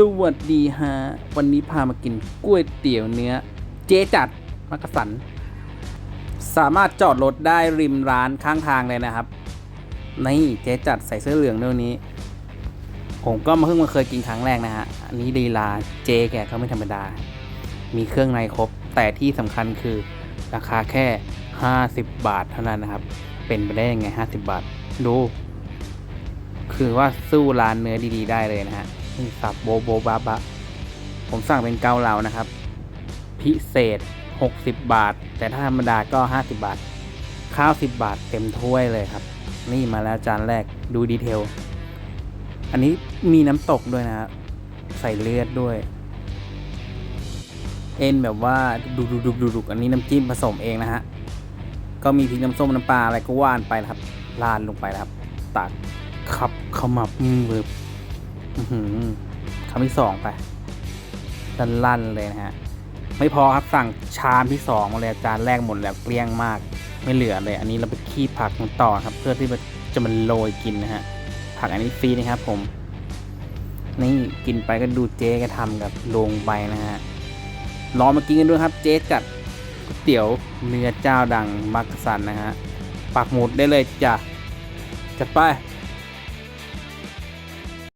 สวัสดีฮะ วันนี้พามากินก๋วยเตี๋ยวเนื้อ เจ๊จัดมักกะสัน สามารถจอดรถได้ริมร้านข้างทางเลยนะครับ นี่เจ๊จัดใส่เสื้อเหลืองด้วยนี้ ผมก็มาเพิ่งมาเคยกินครั้งแรกนะฮะ อันนี้ลีลาเจ๊แกก็ไม่ธรรมดา มีเครื่องในครบ แต่ที่สำคัญคือราคาแค่ 50 บาทเท่านั้นนะครับ เป็นไปได้ยังไง 50 บาท ดู คือว่าสู้ร้านเนื้อดี ๆ ได้เลยนะฮะ นี่สับโบโบบาบะ ผมสั่งเป็นเกาเหลานะครับ พิเศษ 60 บาท แต่ถ้าธรรมดาก็ 50 บาท ข้าว 10 บาทเต็มถ้วยเลยครับ นี่มาแล้วจานแรกดูดีเทล อันนี้มีน้ำตกด้วยนะใส่เลือดด้วย เอ็นแบบว่าดุดุดุดุดุอันนี้น้ำจิ้มผสมเองนะฮะก็มีพริกน้ำส้มน้ำปลาอะไรก็ว่านไปนะครับราดลงไปนะครับ ตักขับขมับมือ คำที่สองไปดันลั่นเลยนะฮะ ไม่พอครับสั่งชามที่สองมาเลยจานแรกหมดแล้วเกลี้ยงมาก ไม่เหลือเลย อันนี้เราไปคีบผักมันต่อครับ เพื่อที่จะมันโรยกินนะฮะ ผักอันนี้ฟรีนะครับผม นี่กินไปก็ดูเจ๊แกทำกับลงไปนะฮะลองมากินกันด้วยครับ เจ๊จัดก๋วยเตี๋ยวเนื้อเจ้าดังมักสันนะฮะปักหมุดได้เลยจ้ะจัดไป